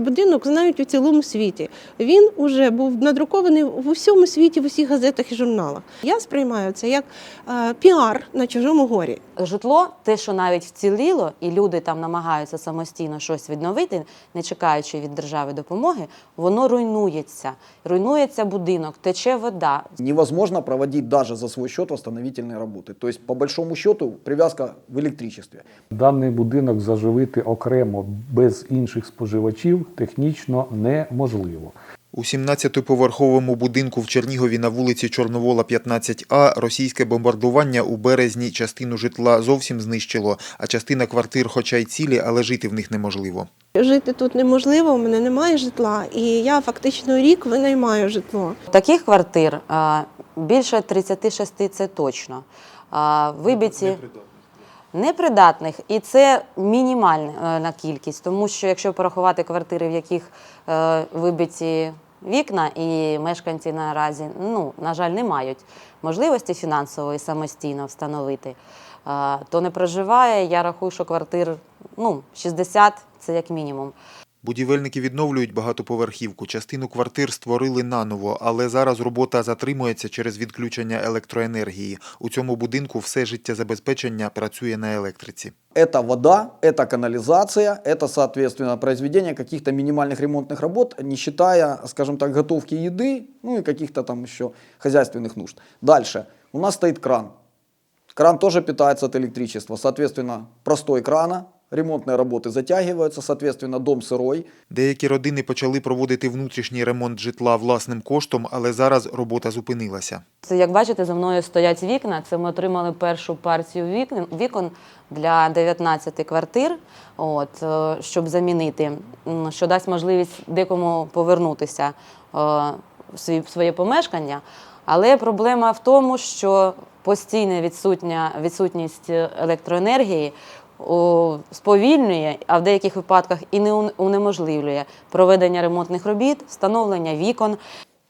будинок знають у цілому світі. Він уже був надрукований в усьому світі, в усіх газетах і журналах. Я сприймаю це як е, піар на чужому горі. Житло, те, що навіть вціліло, і люди там намагаються самостійно щось відновити, не чекаючи від держави допомоги, воно руйнується. Руйнується будинок, тече вода. Невозможно проводить даже за свой счет восстановительные работы. То есть, по большому счету, привязка в электричестве. Даний будинок заживити окремо без інших споживачів технічно неможливо. У 17-поверховому будинку в Чернігові на вулиці Чорновола, 15А російське бомбардування у березні частину житла зовсім знищило, а частина квартир, хоча й цілі, але жити в них неможливо. Жити тут неможливо, у мене немає житла, і я фактично рік винаймаю житло. Таких квартир більше 36 це точно. А, Вибиті непридатних, і це мінімальна е, кількість, тому що якщо порахувати квартири, в яких е, вибиті вікна, і мешканці наразі, ну, на жаль, не мають можливості фінансової самостійно встановити, е, то не проживає. Я рахую, що квартир ну, 60 це як мінімум. Будівельники відновлюють багатоповерхівку. Частину квартир створили наново, але зараз робота затримується через відключення електроенергії. У цьому будинку все життєзабезпечення працює на електриці. Это вода, это канализация, это, соответственно, произведение каких-то минимальных ремонтных работ, не считая, скажем так, готовки еды, ну и каких-то там еще хозяйственных нужд. Дальше. У нас стоит кран. Кран тоже питается от электричества. Соответственно, простой крана, ремонтные работы затягиваются, соответственно, дом сырой. Деякі родини почали проводити внутрішній ремонт житла власним коштом, але зараз робота зупинилася. Це, як бачите, за мною стоять вікна. Це ми отримали першу партію вікон, вікон для 19 квартир, от, е, щоб замінити, м, що дасть можливість декому повернутися е, в свої- в своє помешкання. Але проблема в тому, що постійна відсутня, відсутність електроенергії о, сповільнює, а в деяких випадках і не уне- унеможливлює проведення ремонтних робіт, встановлення вікон.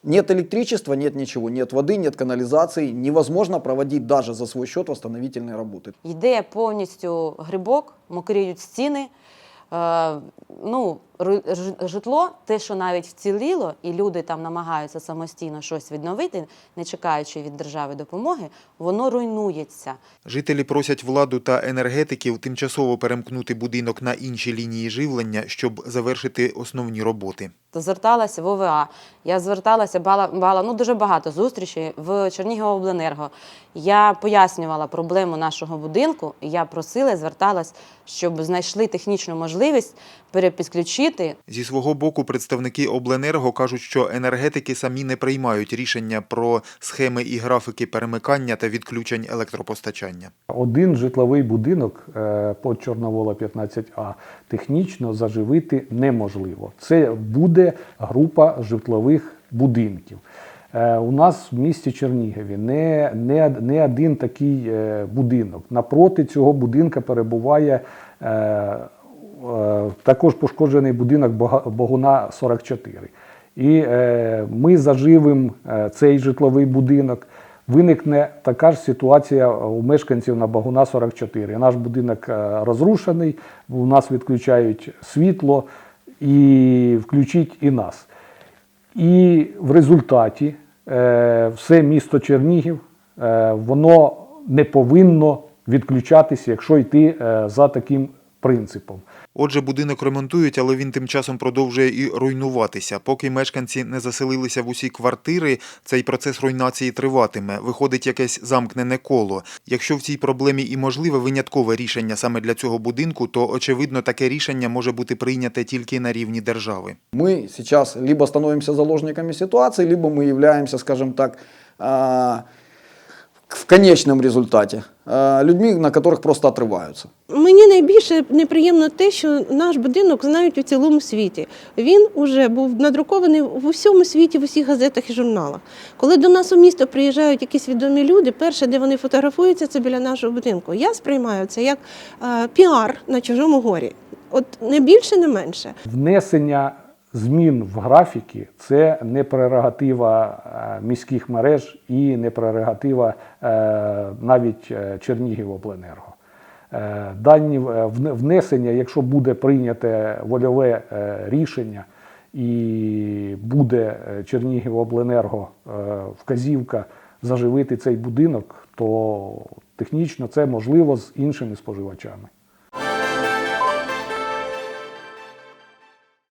Нет электричества, нет ничего, нет воды, нет канализации. Невозможно проводить даже за свой счет восстановительные работы. Йде повністю грибок, мокріють стіни. Е, ну, ру- ж- житло, те, що навіть вціліло, і люди там намагаються самостійно щось відновити, не чекаючи від держави допомоги, воно руйнується. Жителі просять владу та енергетиків тимчасово перемкнути будинок на інші лінії живлення, щоб завершити основні роботи. Зверталася в ОВА. Я зверталася, бала, бала ну дуже багато зустрічей в Черніговобленерго. Я пояснювала проблему нашого будинку. Я просила, зверталась, щоб знайшли технічну можливість перепідключити Зі свого боку, представники обленерго кажуть, що енергетики самі не приймають рішення про схеми і графіки перемикання та відключень електропостачання. Один житловий будинок е, по Чорновола 15А технічно заживити неможливо. Це буде група житлових будинків. Е, У нас в місті Чернігові не, не, не один такий е, будинок. Напроти цього будинка перебуває також пошкоджений будинок Богуна 44. І е, ми заживемо е, цей житловий будинок. Виникне така ж ситуація у мешканців на Багуна 44. Наш будинок е, розрушений, у нас відключають світло і включіть і нас. І в результаті е, все місто Чернігів е, воно не повинно відключатися, якщо йти е, за таким принципом. Отже, будинок ремонтують, але він тим часом продовжує і руйнуватися. Поки мешканці не заселилися в усі квартири, цей процес руйнації триватиме. Виходить якесь замкнене коло. Якщо в цій проблемі і можливе виняткове рішення саме для цього будинку, то очевидно таке рішення може бути прийняте тільки на рівні держави. Мы сейчас либо становимся заложниками ситуации, либо мы являемся, скажем так, в конечном результате а, людьми, на которых просто отрываются. Мені найбільше неприємно те, що наш будинок знають у цілому світі. Він уже був надрукований в усьому світі, в усіх газетах і журналах. Коли до нас у місто приїжджають якісь відомі люди, перше, де вони фотографуються, це біля нашого будинку. Я сприймаю це як е, піар на чужому горі. От не більше, не менше. Внесення змін в графіки це не прерогатива е, міських мереж і не прерогатива е, навіть е, Чернігівобленерго. Дані внесення, якщо буде прийняте вольове рішення і буде Чернігівобленерго вказівка заживити цей будинок, то технічно це можливо з іншими споживачами.